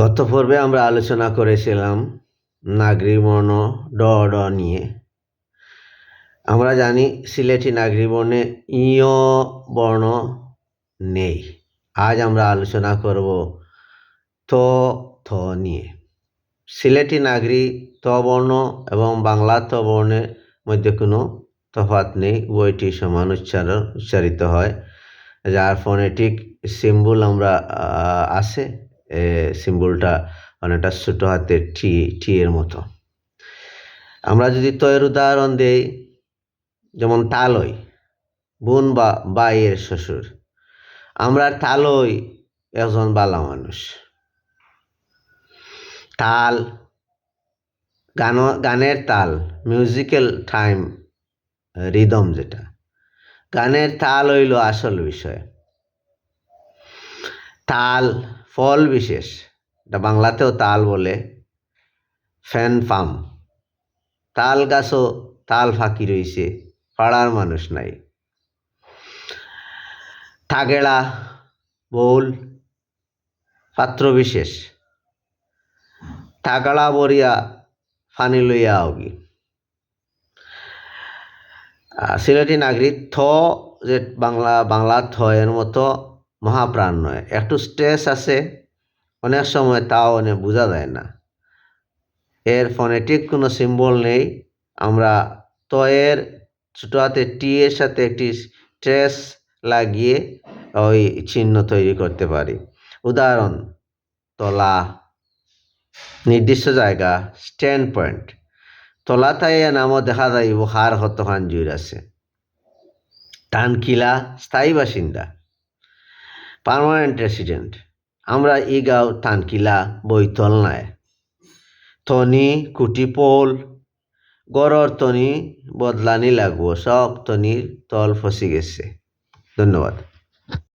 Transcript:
গত পর্বে আমরা আলোচনা করেছিলাম নাগরিক বর্ণ ড ড নিয়ে। আমরা জানি সিলেটি নাগরিক বর্ণে ইয় বর্ণ নেই। আজ আমরা আলোচনা করব ত, থ নিয়ে। সিলেটি নাগরিক ত বর্ণ এবং বাংলা ত বর্ণের মধ্যে কোনো তফাৎ নেই বইটি সমান উচ্চারণ উচ্চারিত হয়। যার ফোনেটিক সিম্বল আমরা আছে। সিম্বলটা অনেকটা ছোটো হাতের টি টি এর মতো। আমরা যদি তয়ের উদাহরণ দেই, যেমন তালই, বোন বা বাইয়ের শ্বশুর, আমরা তালই একজন বালা মানুষ। তাল, গান, গানের তাল মিউজিক্যাল টাইম রিদম যেটা। গানের তাল হইল আসল বিষয়। তাল ফল বিশেষ, এটা বাংলাতেও তাল বলে, ফ্যান ফার্ম তাল গাছও তাল ফাঁকি রইছে পাড়ার মানুষ নাই। থাগেড়া, বউল, পাত্র বিশেষ। থাগড়া বরিয়া ফানি লইয়া অগি। সিলেটি নাগরিক থ যে বাংলা বাংলা থ এর মতো মহাপ্রাণ নয় একটু স্ট্রেস আছে। অনেক সময় তাও অনেক বোঝা যায় না। এর ফোনেটিক কোনো সিম্বল নেই। আমরা ত এর ছোটো হাতে টি এর সাথে একটি স্ট্রেস লাগিয়ে ওই চিহ্ন তৈরি করতে পারি। উদাহরণ, তলা, নির্দিষ্ট জায়গা স্ট্যান্ড পয়েন্ট তলা তাই নামও দেখা যাইব হার কতখান জুইর আছে। টানকিলা, স্থায়ী বাসিন্দা। পার্মানেন্ট রেসিডেন্ট আমরা ই গাঁও টানকিলা বৈতল নাই। তনি কুটিপোল গড়র তনি বদলানি লাগবো, সব তনির তল ফসি গেছে। ধন্যবাদ।